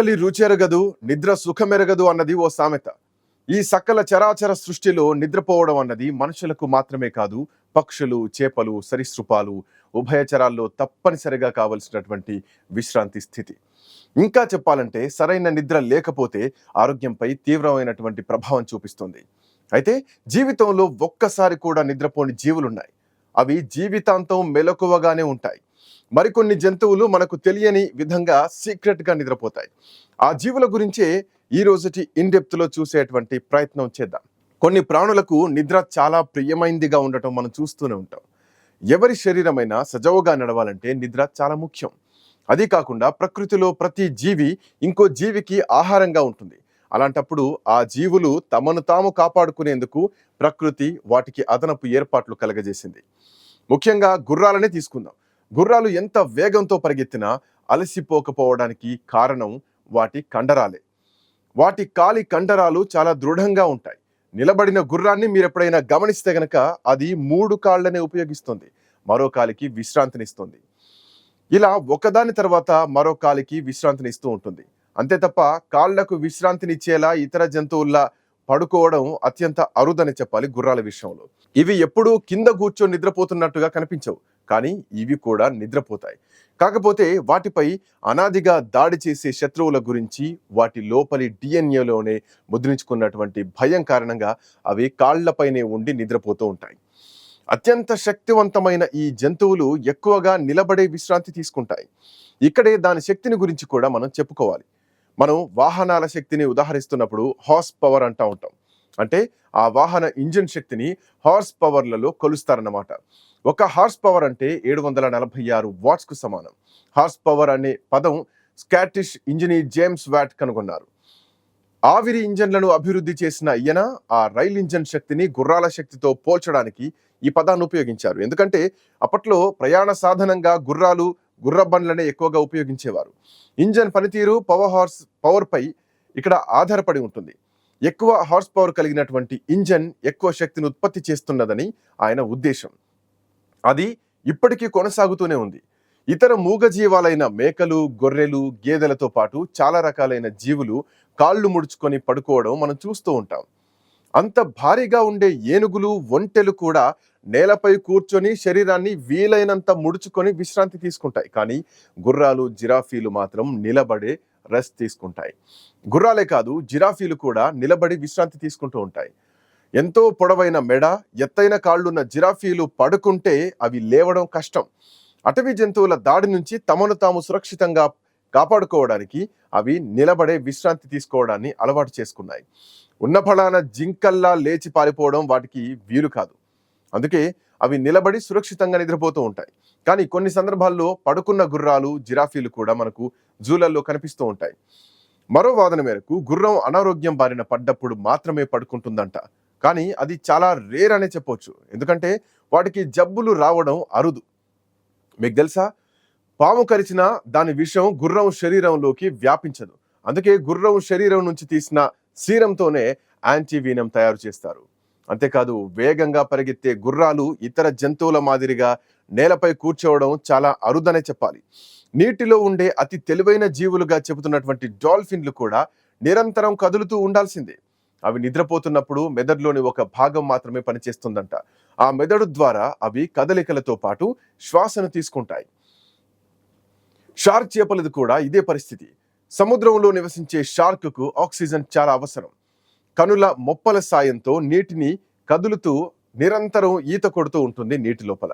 ఆకలి రుచెరగదు నిద్ర సుఖమెరగదు అన్నది ఓ సామెత. ఈ సకల చరాచర సృష్టిలో నిద్రపోవడం అన్నది మనుషులకు మాత్రమే కాదు పక్షులు చేపలు సరీసృపాలు ఉభయచరాల్లో తప్పనిసరిగా కావలసినటువంటి విశ్రాంతి స్థితి. ఇంకా చెప్పాలంటే సరైన నిద్ర లేకపోతే ఆరోగ్యంపై తీవ్రమైనటువంటి ప్రభావం చూపిస్తుంది. అయితే జీవితంలో ఒక్కసారి కూడా నిద్రపోని జీవులున్నాయి. అవి జీవితాంతం మెలకువగానే ఉంటాయి. మరికొన్ని జంతువులు మనకు తెలియని విధంగా సీక్రెట్గా నిద్రపోతాయి. ఆ జీవుల గురించే ఈ రోజుటి ఇన్ డెప్త్లో చూసేటువంటి ప్రయత్నం చేద్దాం. కొన్ని ప్రాణులకు నిద్ర చాలా ప్రియమైందిగా ఉండటం మనం చూస్తూనే ఉంటాం. ఎవరి శరీరమైనా సజావుగా నడవాలంటే నిద్ర చాలా ముఖ్యం. అది కాకుండా ప్రకృతిలో ప్రతి జీవి ఇంకో జీవికి ఆహారంగా ఉంటుంది. అలాంటప్పుడు ఆ జీవులు తమను తాము కాపాడుకునేందుకు ప్రకృతి వాటికి అదనపు ఏర్పాట్లు కలగజేసింది. ముఖ్యంగా గుర్రాలనే తీసుకుందాం. గుర్రాలు ఎంత వేగంతో పరిగెత్తినా అలసిపోకపోవడానికి కారణం వాటి కండరాలే. వాటి కాలి కండరాలు చాలా దృఢంగా ఉంటాయి. నిలబడిన గుర్రాన్ని మీరు ఎప్పుడైనా గమనిస్తే గనక అది మూడు కాళ్ళనే ఉపయోగిస్తుంది. మరో కాలికి విశ్రాంతినిస్తుంది. ఇలా ఒకదాని తర్వాత మరో కాలికి విశ్రాంతినిస్తూ ఉంటుంది. అంతే తప్ప కాళ్ళకు విశ్రాంతినిచ్చేలా ఇతర జంతువుల్లా పడుకోవడం అత్యంత అరుదని చెప్పాలి గుర్రాల విషయంలో. ఇవి ఎప్పుడూ కింద కూర్చొని నిద్రపోతున్నట్టుగా కనిపించవు. కానీ ఇవి కూడా నిద్రపోతాయి. కాకపోతే వాటిపై అనాదిగా దాడి చేసే శత్రువుల గురించి వాటి లోపలి డిఎన్ఏలోనే ముద్రించుకున్నటువంటి భయం కారణంగా అవి కాళ్ళపైనే ఉండి నిద్రపోతూ ఉంటాయి. అత్యంత శక్తివంతమైన ఈ జంతువులు ఎక్కువగా నిలబడే విశ్రాంతి తీసుకుంటాయి. ఇక్కడే దాని శక్తిని గురించి కూడా మనం చెప్పుకోవాలి. మనం వాహనాల శక్తిని ఉదాహరిస్తున్నప్పుడు హార్స్ పవర్ అంటా ఉంటాం. అంటే ఆ వాహన ఇంజిన్ శక్తిని హార్స్ పవర్లలో కొలుస్తారన్నమాట. ఒక హార్స్ పవర్ అంటే ఏడు వందల నలభై ఆరు వాట్స్కు సమానం. హార్స్ పవర్ అనే పదం స్కాటిష్ ఇంజనీర్ జేమ్స్ వ్యాట్ కనుగొన్నారు. ఆవిరి ఇంజన్లను అభివృద్ధి చేసిన ఈయన ఆ రైల్ ఇంజన్ శక్తిని గుర్రాల శక్తితో పోల్చడానికి ఈ పదాన్ని ఉపయోగించారు. ఎందుకంటే అప్పట్లో ప్రయాణ సాధనంగా గుర్రాలు గుర్ర బండ్లనే ఎక్కువగా ఉపయోగించేవారు. ఇంజన్ పనితీరు పవర్ హార్స్ పవర్పై ఇక్కడ ఆధారపడి ఉంటుంది. ఎక్కువ హార్స్ పవర్ కలిగినటువంటి ఇంజన్ ఎక్కువ శక్తిని ఉత్పత్తి చేస్తున్నదని ఆయన ఉద్దేశం. అది ఇప్పటికీ కొనసాగుతూనే ఉంది. ఇతర మూగజీవాలైన మేకలు గొర్రెలు గేదెలతో పాటు చాలా రకాలైన జీవులు కాళ్ళు ముడుచుకొని పడుకోవడం మనం చూస్తూ ఉంటాం. అంత భారీగా ఉండే ఏనుగులు ఒంటెలు కూడా నేలపై కూర్చొని శరీరాన్ని వీలైనంత ముడుచుకొని విశ్రాంతి తీసుకుంటాయి. కానీ గుర్రాలు జిరాఫీలు మాత్రం నిలబడే రెస్ట్ తీసుకుంటాయి. గుర్రాలే కాదు జిరాఫీలు కూడా నిలబడి విశ్రాంతి తీసుకుంటూ ఉంటాయి. ఎంతో పొడవైన మెడ ఎత్తైన కాళ్ళున్న జిరాఫీలు పడుకుంటే అవి లేవడం కష్టం. అటవీ జంతువుల దాడి నుంచి తమను తాము సురక్షితంగా కాపాడుకోవడానికి అవి నిలబడే విశ్రాంతి తీసుకోవడాన్ని అలవాటు చేసుకున్నాయి. ఉన్న ఫలాన జింకల్లా లేచి పారిపోవడం వాటికి వీలు కాదు. అందుకే అవి నిలబడి సురక్షితంగా నిద్రపోతూ ఉంటాయి. కానీ కొన్ని సందర్భాల్లో పడుకున్న గుర్రాలు జిరాఫీలు కూడా మనకు జూలల్లో కనిపిస్తూ ఉంటాయి. మరో వాదన మేరకు గుర్రం అనారోగ్యం బారిన పడ్డప్పుడు మాత్రమే పడుకుంటుందంట. కానీ అది చాలా రేర్ అనే చెప్పొచ్చు. ఎందుకంటే వాటికి జబ్బులు రావడం అరుదు. మీకు తెలుసా? పాము కరిచిన దాని విషం గుర్రం శరీరంలోకి వ్యాపించదు. అందుకే గుర్రం శరీరం నుంచి తీసిన సీరంతోనే యాంటీవీనం తయారు చేస్తారు. అంతేకాదు వేగంగా పరిగెత్తే గుర్రాలు ఇతర జంతువుల మాదిరిగా నేలపై కూర్చోవడం చాలా అరుదనే చెప్పాలి. నీటిలో ఉండే అతి తెలివైన జీవులుగా చెబుతున్నటువంటి డాల్ఫిన్లు కూడా నిరంతరం కదులుతూ ఉండాల్సిందే. అవి నిద్రపోతున్నప్పుడు మెదడులోని ఒక భాగం మాత్రమే పనిచేస్తుందంట. ఆ మెదడు ద్వారా అవి కదలికలతో పాటు శ్వాసను తీసుకుంటాయి. షార్క్ చేపలది కూడా ఇదే పరిస్థితి. సముద్రంలో నివసించే షార్క్కు ఆక్సిజన్ చాలా అవసరం. కనుల మొప్పల సాయంతో నీటిని కదులుతూ నిరంతరం ఈత కొడుతూ ఉంటుంది నీటి లోపల.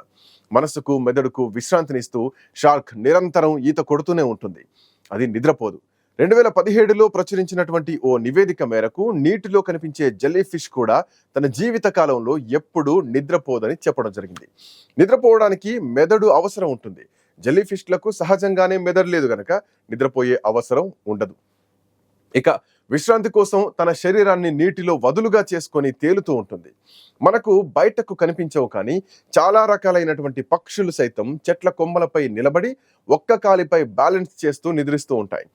మనసుకు మెదడుకు విశ్రాంతినిస్తూ షార్క్ నిరంతరం ఈత కొడుతూనే ఉంటుంది. అది నిద్రపోదు. రెండు వేల పదిహేడులో ప్రచురించినటువంటి ఓ నివేదిక మేరకు నీటిలో కనిపించే జెల్లీ ఫిష్ కూడా తన జీవిత కాలంలో ఎప్పుడూ నిద్రపోదని చెప్పడం జరిగింది. నిద్రపోవడానికి మెదడు అవసరం ఉంటుంది. జెల్లీ ఫిష్లకు సహజంగానే మెదడు లేదు గనక నిద్రపోయే అవసరం ఉండదు. ఇక విశ్రాంతి కోసం తన శరీరాన్ని నీటిలో వదులుగా చేసుకొని తేలుతూ ఉంటుంది. మనకు బయటకు కనిపించవు కానీ చాలా రకాలైనటువంటి పక్షులు సైతం చెట్ల కొమ్మలపై నిలబడి ఒక్క కాలిపై బ్యాలెన్స్ చేస్తూ నిద్రిస్తూ ఉంటాయి.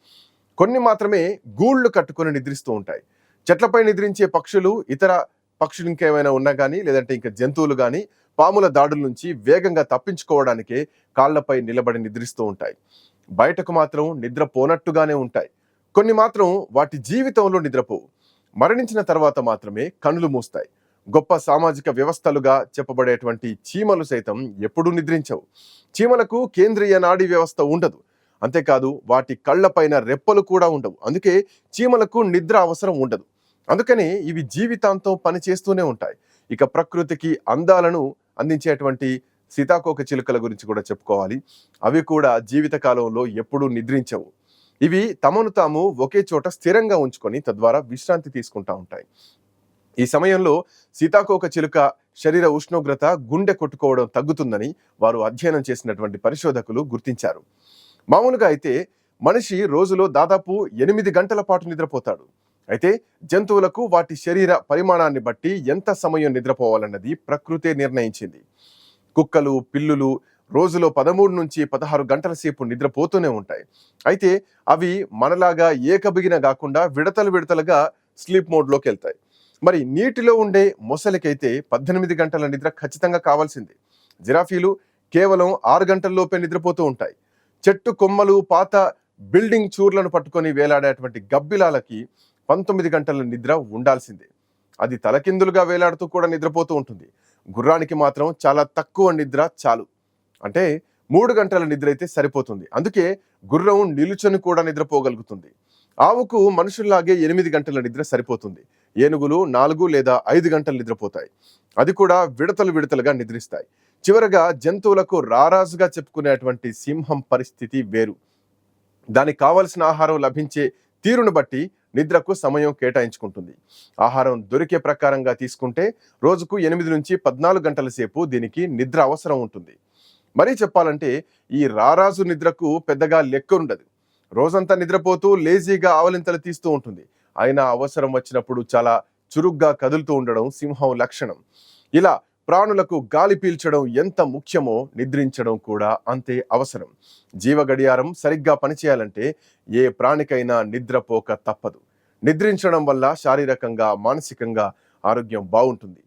కొన్ని మాత్రమే గూళ్ళు కట్టుకొని నిద్రిస్తూ ఉంటాయి. చెట్లపై నిద్రించే పక్షులు ఇతర పక్షులు ఇంకేమైనా ఉన్నా కానీ లేదంటే ఇంకా జంతువులు కానీ పాముల దాడుల నుంచి వేగంగా తప్పించుకోవడానికే కాళ్ళపై నిలబడి నిద్రిస్తూ ఉంటాయి. బయటకు మాత్రం నిద్ర పోనట్టుగానే ఉంటాయి. కొన్ని మాత్రం వాటి జీవితంలో నిద్రపోవు. మరణించిన తర్వాత మాత్రమే కనులు మూస్తాయి. గొప్ప సామాజిక వ్యవస్థలుగా చెప్పబడేటువంటి చీమలు సైతం ఎప్పుడూ నిద్రించవు. చీమలకు కేంద్రీయ నాడీ వ్యవస్థ ఉండదు. అంతేకాదు వాటి కళ్ళపైన రెప్పలు కూడా ఉండవు. అందుకే చీమలకు నిద్ర అవసరం ఉండదు. అందుకని ఇవి జీవితాంతం పనిచేస్తూనే ఉంటాయి. ఇక ప్రకృతికి అందాలను అందించేటువంటి సీతాకోక చిలుకల గురించి కూడా చెప్పుకోవాలి. అవి కూడా జీవిత కాలంలో ఎప్పుడూ నిద్రించవు. ఇవి తమను తాము ఒకే చోట స్థిరంగా ఉంచుకొని తద్వారా విశ్రాంతి తీసుకుంటా ఉంటాయి. ఈ సమయంలో సీతాకోక చిలుక శరీర ఉష్ణోగ్రత గుండె కొట్టుకోవడం తగ్గుతుందని వారు అధ్యయనం చేసినటువంటి పరిశోధకులు గుర్తించారు. మామూలుగా అయితే మనిషి రోజులో దాదాపు ఎనిమిది గంటల పాటు నిద్రపోతాడు. అయితే జంతువులకు వాటి శరీర పరిమాణాన్ని బట్టి ఎంత సమయం నిద్రపోవాలన్నది ప్రకృతే నిర్ణయించింది. కుక్కలు పిల్లులు రోజులో పదమూడు నుంచి పదహారు గంటల సేపు నిద్రపోతూనే ఉంటాయి. అయితే అవి మనలాగా ఏకబిగిన కాకుండా విడతలు విడతలుగా స్లీప్ మోడ్లోకి వెళ్తాయి. మరి నీటిలో ఉండే మొసలికైతే పద్దెనిమిది గంటల నిద్ర ఖచ్చితంగా కావాల్సిందే. జిరాఫీలు కేవలం ఆరు గంటల్లోపే నిద్రపోతూ ఉంటాయి. చెట్టు కొమ్మలు పాత బిల్డింగ్ చూర్లను పట్టుకొని వేలాడేటువంటి గబ్బిలాలకి పంతొమ్మిది గంటల నిద్ర ఉండాల్సిందే. అది తలకిందులుగా వేలాడుతూ కూడా నిద్రపోతూ ఉంటుంది. గుర్రానికి మాత్రం చాలా తక్కువ నిద్ర చాలు. అంటే మూడు గంటల నిద్ర అయితే సరిపోతుంది. అందుకే గుర్రం నిలుచొని కూడా నిద్రపోగలుగుతుంది. ఆవుకు మనుషుల్లాగే ఎనిమిది గంటల నిద్ర సరిపోతుంది. ఏనుగులు నాలుగు లేదా ఐదు గంటలు నిద్రపోతాయి. అది కూడా విడతలు విడతలుగా నిద్రిస్తాయి. చివరగా జంతువులకు రారాజుగా చెప్పుకునేటువంటి సింహం పరిస్థితి వేరు. దానికి కావలసిన ఆహారం లభించే తీరును బట్టి నిద్రకు సమయం కేటాయించుకుంటుంది. ఆహారం దొరికే ప్రకారంగా తీసుకుంటే రోజుకు ఎనిమిది నుంచి పద్నాలుగు గంటల సేపు దీనికి నిద్ర అవసరం ఉంటుంది. మరీ చెప్పాలంటే ఈ రారాజు నిద్రకు పెద్దగా లెక్క ఉండదు రోజంతా నిద్రపోతూ లేజీగా ఆవలింతలు తీస్తూ ఉంటుంది. అయినా అవసరం వచ్చినప్పుడు చాలా చురుగ్గా కదులుతూ ఉండడం సింహం లక్షణం. ఇలా ప్రాణులకు గాలి పీల్చడం ఎంత ముఖ్యమో నిద్రించడం కూడా అంతే అవసరం. జీవ గడియారం సరిగ్గా పనిచేయాలంటే ఏ ప్రాణికైనా నిద్రపోక తప్పదు. నిద్రించడం వల్ల శారీరకంగా మానసికంగా ఆరోగ్యం బాగుంటుంది.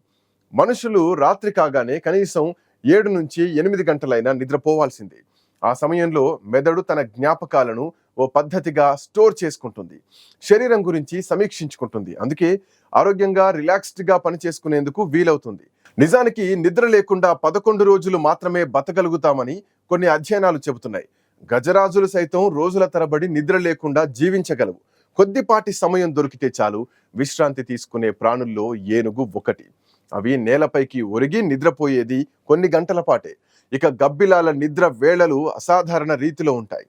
మనుషులు రాత్రి కాగానే కనీసం ఏడు నుంచి ఎనిమిది గంటలైనా నిద్రపోవాల్సిందే. ఆ సమయంలో మెదడు తన జ్ఞాపకాలను ఓ పద్ధతిగా స్టోర్ చేసుకుంటుంది. శరీరం గురించి సమీక్షించుకుంటుంది. అందుకే ఆరోగ్యంగా రిలాక్స్డ్గా పని చేసుకునేందుకు వీలవుతుంది. నిజానికి నిద్ర లేకుండా పదకొండు రోజులు మాత్రమే బతకగలుగుతామని కొన్ని అధ్యయనాలు చెబుతున్నాయి. గజరాజులు సైతం రోజుల తరబడి నిద్ర లేకుండా జీవించగలవు. కొద్దిపాటి సమయం దొరికితే చాలు విశ్రాంతి తీసుకునే ప్రాణుల్లో ఏనుగు ఒకటి. అవి నేలపైకి ఒరిగి నిద్రపోయేది కొన్ని గంటల పాటే. ఇక గబ్బిలాల నిద్ర వేళలు అసాధారణ రీతిలో ఉంటాయి.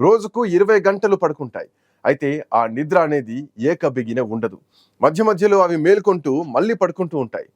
రోజుకు ఇరవై గంటలు పడుకుంటాయి. అయితే ఆ నిద్ర అనేది ఏకబిగిన ఉండదు. మధ్య మధ్యలో అవి మేల్కొంటూ మళ్ళీ పడుకుంటూ ఉంటాయి.